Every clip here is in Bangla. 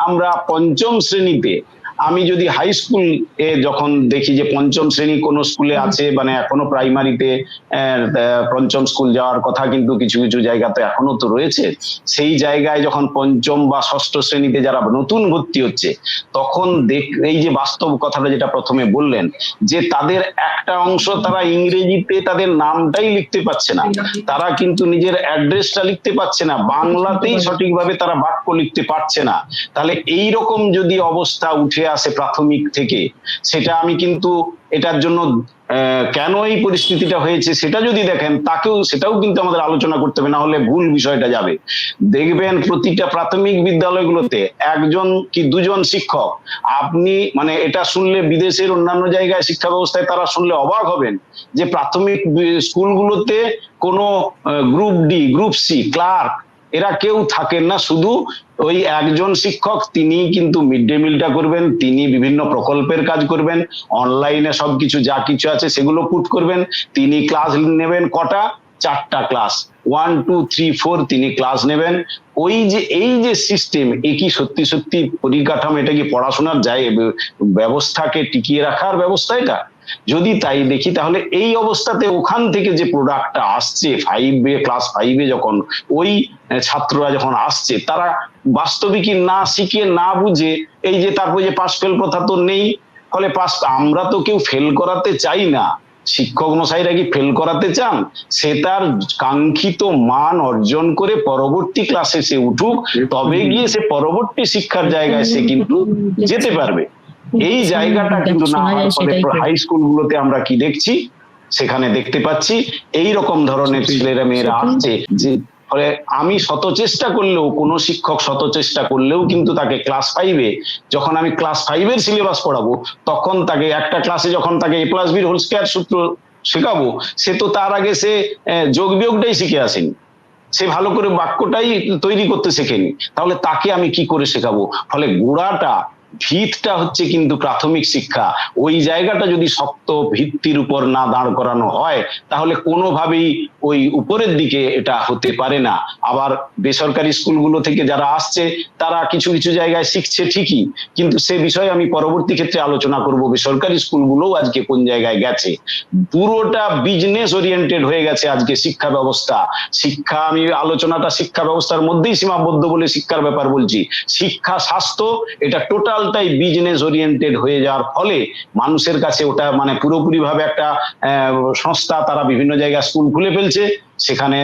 আমরা পঞ্চম শ্রেণীতে আমি যদি হাই স্কুল এ যখন দেখি যে পঞ্চম শ্রেণি কোন স্কুলে আছে মানে এখনও প্রাইমারিতে পঞ্চম স্কুল যাওয়ার কথা কিন্তু কিছু কিছু জায়গাতে এখনও তো রয়েছে। সেই জায়গায় যখন পঞ্চম বা ষষ্ঠ শ্রেণীতে যারা নতুন ভর্তি হচ্ছে তখন দেখ এই যে বাস্তব কথাটা যেটা প্রথমে বললেন যে তাদের একটা অংশ তারা ইংরেজিতে তাদের নামটাই লিখতে পারছে না। তারা কিন্তু নিজের অ্যাড্রেসটা লিখতে পারছে না বাংলাতেই সঠিকভাবে তারা বাক্য লিখতে পারছে না। তাহলে এই রকম যদি অবস্থা উঠে আসে প্রাথমিক থেকে, সেটা আমি কিন্তু এটার জন্য কেন এই পরিস্থিতিটা হয়েছে সেটা যদি দেখেন, তাকেও, সেটাও কিন্তু আমাদের আলোচনা করতে হবে না হলে ভুল বিষয়টা যাবে। দেখবেন প্রতিটা প্রাথমিক বিদ্যালয়গুলোতে একজন কি দুজন শিক্ষক, আপনি মানে এটা শুনলে বিদেশের অন্যান্য জায়গায় শিক্ষা ব্যবস্থায় তারা শুনলে অবাক হবেন যে প্রাথমিক স্কুলগুলোতে কোনো group D group C clerk এরা কেউ থাকেন না, শুধু ওই একজন শিক্ষক তিনি কিন্তু মিড ডে মিলটা করবেন তিনি বিভিন্ন প্রকল্পের কাজ করবেন অনলাইনে সবকিছু যা কিছু আছে সেগুলো পুট করবেন, তিনি ক্লাস নেবেন কটা? চারটা class one two three four তিনি ক্লাস নেবেন। ওই যে, এই যে সিস্টেম এ কি সত্যি সত্যি পরিকাঠামো, এটা কি পড়াশোনার যায়, ব্যবস্থাকে টিকিয়ে রাখার ব্যবস্থা এটা? যদি তাই দেখি, তাহলে এই অবস্থাতে ওখান থেকে যে প্রোডাক্টটা আসছে ফাইভে ক্লাস ফাইভে যখন ওই ছাত্ররা যখন আসছে, তারা বাস্তবিকই না শিখে, না বুঝে, এই যে তারপরে যে পাস ফেল প্রথা তো নেই, ফলে পাস আমরা তো কেউ ফেল করাতে চাই না। শিক্ষক মশাইরা কি ফেল করাতে চান? সে তার কাঙ্ক্ষিত মান অর্জন করে পরবর্তী ক্লাসে সে উঠুক, তবে গিয়ে সে পরবর্তী শিক্ষার জায়গায় সে কিন্তু যেতে পারবে। এই জায়গাটা কিন্তু না হওয়ার ফলে। হাই স্কুলগুলোতে আমরা কি দেখছি? সেখানে দেখতে পাচ্ছি এই রকম ধরনের ছেলেরা মেয়েরা আসছে যে ফলে আমি শত চেষ্টা করলেও কোনো শিক্ষক শত চেষ্টা করলেও কিন্তু তাকে ক্লাস ফাইভে যখন আমি ক্লাস ফাইভের সিলেবাস পড়াবো তখন তাকে একটা ক্লাসে যখন তাকে এ প্লাস বির হোল স্কোয়ার সূত্র শেখাবো সে তো তার আগে সে যোগ বিয়োগটাই শিখে আসেনি। সে ভালো করে বাক্যটাই তৈরি করতে শেখেনি। তাহলে তাকে আমি কি করে শেখাবো? ফলে গোড়াটা ভিতটা হচ্ছে কিন্তু প্রাথমিক শিক্ষা। ওই জায়গাটা যদি শক্ত ভিত্তির উপর না দাঁড় করানো হয়, তাহলে কোনোভাবেই ওই উপরের দিকে এটা হতে পারে না। আবার বেসরকারি স্কুলগুলো থেকে যারা আসছে, তারা কিছু কিছু জায়গায় শিখছে ঠিকই, কিন্তু সে বিষয়ে আমি পরবর্তী ক্ষেত্রে আলোচনা করব বেসরকারি স্কুলগুলোও আজকে কোন জায়গায় গেছে। পুরোটা বিজনেস ওরিয়েন্টেড হয়ে গেছে আজকে শিক্ষা ব্যবস্থা। শিক্ষা, আমি আলোচনাটা শিক্ষা ব্যবস্থার মধ্যেই সীমাবদ্ধ বলে শিক্ষার ব্যাপার বলছি। শিক্ষা, স্বাস্থ্য, এটা টোটালটাই বিজনেস ওরিয়েন্টেড হয়ে যাওয়ার ফলে মানুষের কাছে ওটা মানে পুরোপুরি ভাবে একটা সংস্থা, তারা বিভিন্ন জায়গায় স্কুল খুলে ফেলছে। সেখানে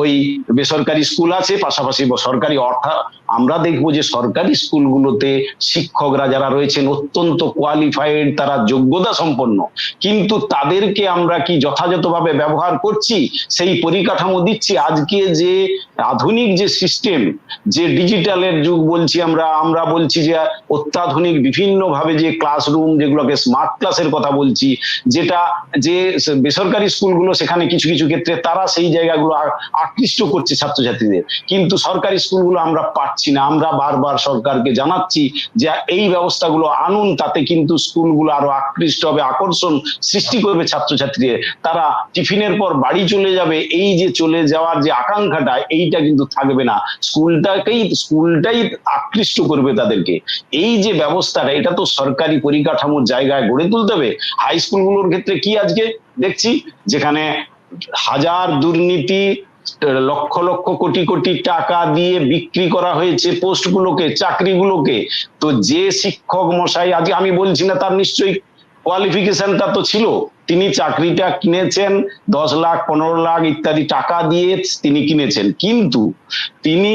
ওই বেসরকারি স্কুল আছে, পাশাপাশি সরকারি অর্থাৎ আমরা দেখব যে সরকারি স্কুলগুলোতে শিক্ষকরা যারা রয়েছেন অত্যন্ত কোয়ালিফাইড তারা যোগ্যতা সম্পন্ন। কিন্তু তাদেরকে আমরা কি যথাযথভাবে ব্যবহার করছি? সেই পরিকাঠামো দিচ্ছি। আজকে যে আধুনিক যে সিস্টেম যে ডিজিটালের যুগ বলছি আমরা আমরা বলছি যে অত্যাধুনিক বিভিন্নভাবে যে ক্লাসরুম যেগুলোকে স্মার্ট ক্লাসের কথা বলছি, যেটা যে বেসরকারি স্কুলগুলো সেখানে কিছু কিছু ক্ষেত্রে তারা সেই জায়গাগুলো আকৃষ্ট করছে ছাত্রছাত্রীদের। কিন্তু সরকারি স্কুলগুলো আমরা পাচ্ছি না। আমরা বারবার সরকারকে জানাচ্ছি যে এই ব্যবস্থাগুলো আনুন, তাতে কিন্তু স্কুলগুলো আরও আকৃষ্ট হবে, আকর্ষণ সৃষ্টি করবে ছাত্রছাত্রীদের। তারা টিফিনের পর বাড়ি চলে যাবে। এই যে চলে যাওয়ার যে আকাঙ্ক্ষাটা, এইটা কিন্তু থাকবে না। স্কুলটাকেই, স্কুলটাই আকৃষ্ট করবে তাদেরকে। এই যে ব্যবস্থাটা, এটা তো সরকারি পরিকাঠামোর জায়গায় গড়ে তুলতে হবে। হাই স্কুলগুলোর ক্ষেত্রে কি আজকে দেখছি? যেখানে হাজার দুর্নীতি লক্ষ লক্ষ কোটি কোটি টাকা দিয়ে বিক্রি করা হয়েছে পোস্টগুলোকে, চাকরিগুলোকে। তো যে শিক্ষক মশাই আজকে আমি বলছি না তার নিশ্চয়ই কোয়ালিফিকেশনটা তো ছিল। তিনি চাকরিটা কিনেছেন, দশ লাখ, পনেরো লাখ ইত্যাদি টাকা দিয়ে তিনি কিনেছেন। কিন্তু তিনি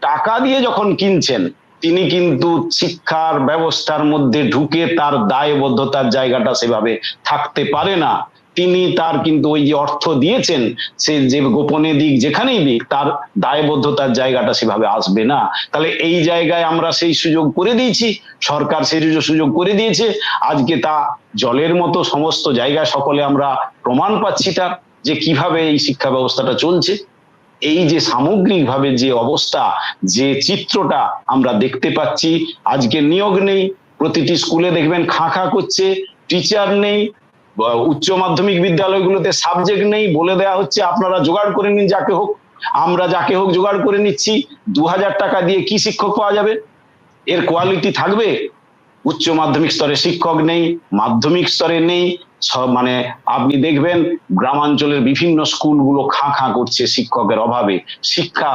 টাকা দিয়ে যখন কিনছেন, তিনি কিন্তু শিক্ষার ব্যবস্থার মধ্যে ঢুকে তার দায়বদ্ধতার জায়গাটা সেভাবে থাকতে পারে না। তিনি তার কিন্তু ওই যে অর্থ দিয়েছেন, সে যে গোপনে দিক যেখানেই দিক, তার দায়বদ্ধতার জায়গাটা সেভাবে আসবে না। তাহলে এই জায়গায় আমরা সেই সুযোগ করে দিয়েছি, সরকার সেই সুযোগ করে দিয়েছে, আজকে তা জলের মতো সমস্ত জায়গায় সকলে আমরা প্রমাণ পাচ্ছি তার যে কীভাবে এই শিক্ষা ব্যবস্থাটা চলছে। এই যে সামগ্রিকভাবে যে অবস্থা, যে চিত্রটা আমরা দেখতে পাচ্ছি, আজকে নিয়োগ নেই, প্রতিটি স্কুলে দেখবেন খাঁ খাঁ করছে, টিচার নেই উচ্চ মাধ্যমিক বিদ্যালয়গুলোতে সাবজেক্ট নেই বলে দেওয়া হচ্ছে, আপনারা জোগাড় করে নিন যাকে হোক। আমরা যাকে হোক জোগাড় করে নিচ্ছি। দু হাজার টাকা দিয়ে কি শিক্ষক পাওয়া যাবে? এর কোয়ালিটি থাকবে? উচ্চ মাধ্যমিক স্তরে শিক্ষক নেই, মাধ্যমিক স্তরে নেই মানে আপনি দেখবেন গ্রামাঞ্চলের বিভিন্ন স্কুলগুলো খাঁ খাঁ করছে শিক্ষকের অভাবে। শিক্ষা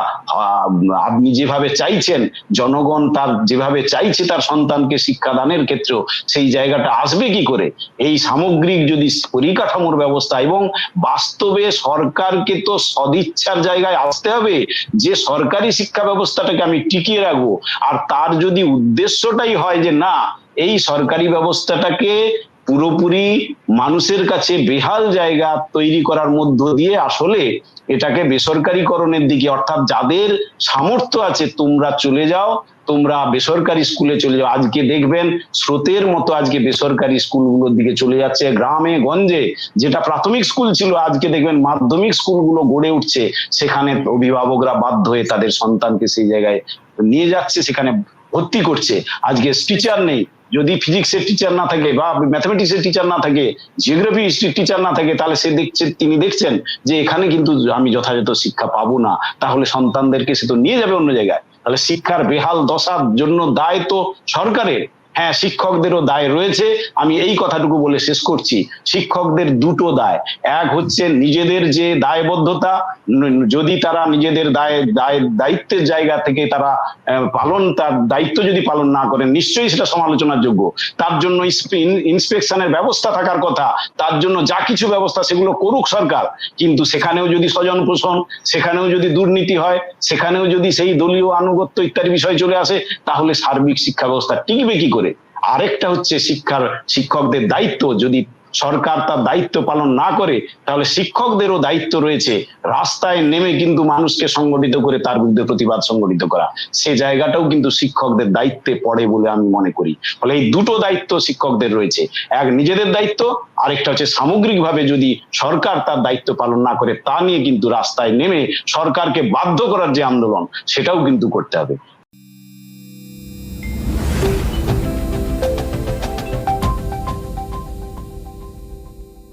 আপনি যেভাবে চাইছেন, জনগণ তার যেভাবে চাইছে তার সন্তানকে শিক্ষাদানের ক্ষেত্রেও সেই জায়গাটা আসবে কি করে? এই সামগ্রিক যদি পরিকাঠামোর ব্যবস্থা এবং বাস্তবে সরকারকে তো সদিচ্ছার জায়গায় আসতে হবে, যে সরকারি শিক্ষা ব্যবস্থাটাকে আমি টিকিয়ে রাখব। আর তার যদি উদ্দেশ্যটাই হয় যে না, এই সরকারি ব্যবস্থাটাকে পুরোপুরি মানুষের কাছে বেহাল জায়গা তৈরি করার মধ্য দিয়ে আসলে এটাকে বেসরকারিকরণের দিকে, অর্থাৎ যাদের সামর্থ্য আছে তোমরা চলে যাও, তোমরা বেসরকারি স্কুলে চলে যাও। আজকে দেখবেন স্রোতের মতো আজকে বেসরকারি স্কুলগুলোর দিকে চলে যাচ্ছে। গ্রামে, গঞ্জে যেটা প্রাথমিক স্কুল ছিল, আজকে দেখবেন মাধ্যমিক স্কুলগুলো গড়ে উঠছে। সেখানে অভিভাবকরা বাধ্য হয়ে তাদের সন্তানকে সেই জায়গায় নিয়ে যাচ্ছে, সেখানে ভর্তি করছে। আজকে টিচার নেই যদি ফিজিক্সের টিচার না থাকে বা ম্যাথমেটিক্সের টিচার না থাকে জিওগ্রাফি হিস্ট্রির টিচার না থাকে, তাহলে সে দেখছে, তিনি দেখছেন যে এখানে কিন্তু আমি যথাযথ শিক্ষা পাবো না। তাহলে সন্তানদেরকে সে তো নিয়ে যাবে অন্য জায়গায়। তাহলে শিক্ষার বেহাল দশার জন্য দায় তো সরকারের। হ্যাঁ শিক্ষকদেরও দায় রয়েছে। আমি এই কথাটুকু বলে শেষ করছি। শিক্ষকদের দুটো দায়। এক হচ্ছে নিজেদের যে দায়বদ্ধতা যদি তারা নিজেদের দায় দায়, দায়িত্বের জায়গা থেকে তারা পালন, তার দায়িত্ব যদি পালন না করেন, নিশ্চয়ই সেটা সমালোচনার যোগ্য তার জন্য ইন্সপেকশনের ব্যবস্থা থাকার কথা। তার জন্য যা কিছু ব্যবস্থা সেগুলো করুক সরকার। কিন্তু সেখানেও যদি স্বজন পোষণ, সেখানেও যদি দুর্নীতি হয়, সেখানেও যদি সেই দলীয় আনুগত্য ইত্যাদি বিষয় চলে আসে, তাহলে সার্বিক শিক্ষা ব্যবস্থা টিকবে কি করে? আরেকটা হচ্ছে শিক্ষার, শিক্ষকদের দায়িত্ব। যদি সরকার তার দায়িত্ব পালন না করে, তাহলে শিক্ষকদেরও দায়িত্ব রয়েছে রাস্তায় নেমে কিন্তু মানুষকে সংগঠিত করে তার বিরুদ্ধে প্রতিবাদ সংগঠিত করা। সে জায়গাটাও কিন্তু শিক্ষকদের দায়িত্বে পড়ে বলে আমি মনে করি। ফলে এই দুটো দায়িত্ব শিক্ষকদের রয়েছে। এক নিজেদের দায়িত্ব, আরেকটা হচ্ছে সামগ্রিকভাবে যদি সরকার তার দায়িত্ব পালন না করে, তা নিয়ে কিন্তু রাস্তায় নেমে সরকারকে বাধ্য করার যে আন্দোলন, সেটাও কিন্তু করতে হবে।